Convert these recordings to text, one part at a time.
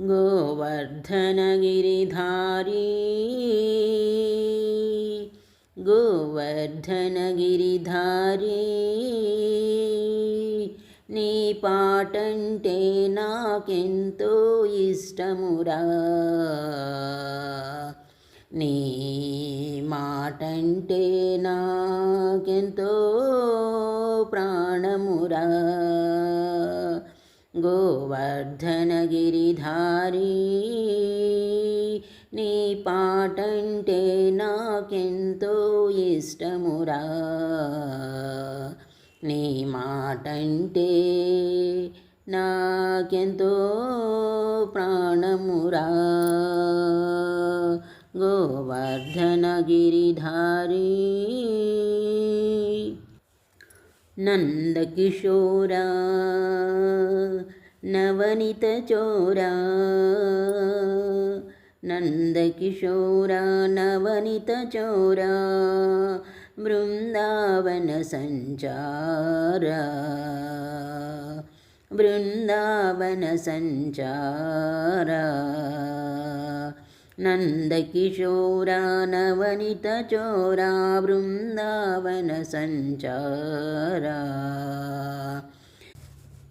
గోవర్ధనగిరిధారీ. గోవర్ధనగిరిధారీ. నీ పాటంటే నాకెంతో ఇష్టమురా. నీ మాటంటే నాకెంతో ప్రాణమురా. గోవర్ధనగిరిధారీ నీ పాటంటే నాకెంతో ఇష్టమురా. నీ మాటంటే నాకెంతో ప్రాణమురా. గోవర్ధనగిరిధారీ నందకిశోరా ನವನಿತ नन्दकिशोर नवनितचोर बृन्दावनसञ्चार बृन्दावनसञ्चार नन्दकिशोर नवनितचोरा बृन्दावनसञ्चार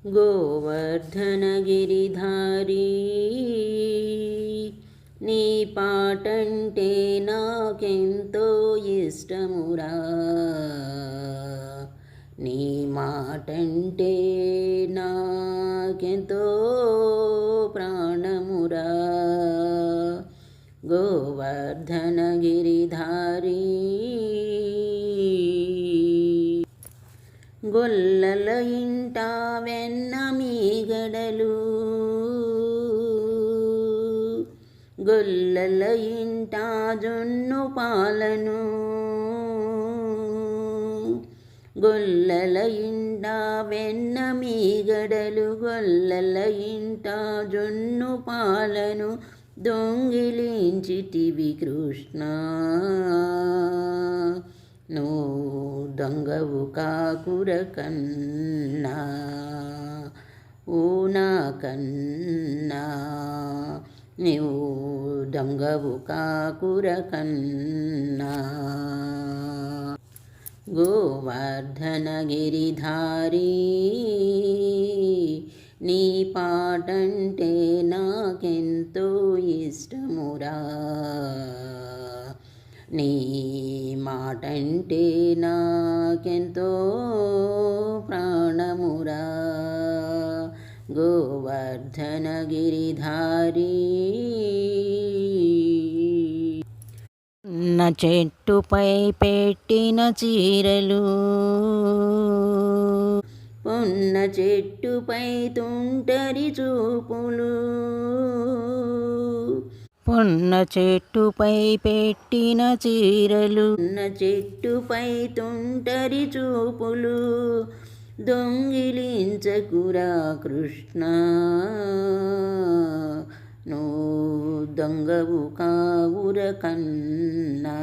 గోవర్ధనగిరిధారీ నీ పాటంటే నాకెంతో ఇష్టమురా. నీ మాటంటే నాకెంతో ప్రాణమురా. గోవర్ధనగిరిధారీ గొల్లల ఇంట వెన్న మీగడలు గొల్లల ఇంట జొన్ను పాలను. గొల్లల ఇంట వెన్న మీగడలు గొల్లల ఇంట జొన్ను పాలను దొంగిలించిటివి కృష్ణ. నువ్వు దొంగవు కాకుర కన్నా ఓ నా కన్నా. నీవు దొంగవు కాకుర కన్నా. గోవర్ధనగిరిధారీ నీ పాటంటే నాకెంతో ఇష్టమురా. నీ మాటంటే నాకెంతో ప్రాణమురా. గోవర్ధనగిరిధారీ. నా చెట్టుపై పెట్టిన చీరలు. పొన్న చెట్టుపై తుంటరి చూపులు. పొన్న చెట్టుపై పెట్టిన చీరలు. ఉన్న చెట్టుపై తుంటరి చూపులు. దొంగిలించకురా కృష్ణ. నో దొంగవు కావుర కన్నా.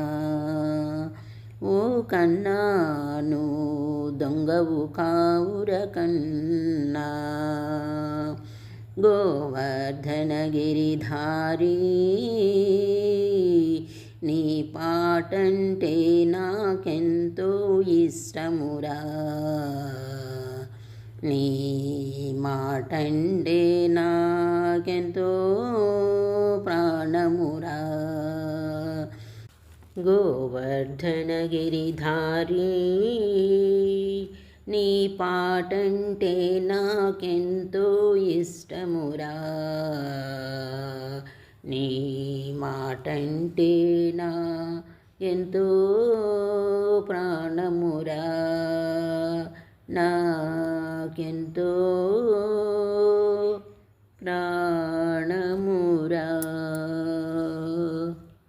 ఓ కన్నా నో దొంగవు కావుర కన్నా. గోవర్ధనగిరిధారీ నీ పాటంటే నాకెంతో ఇష్టమురా. నీ మాటంటే నాకెంతో ప్రాణమురా. గోవర్ధనగిరిధారీ నీ పాటంటే నాకెంతో ఇష్టమురా. నీ మాటంటే నా ఎంతో ప్రాణమురా. నాకెంతో ప్రా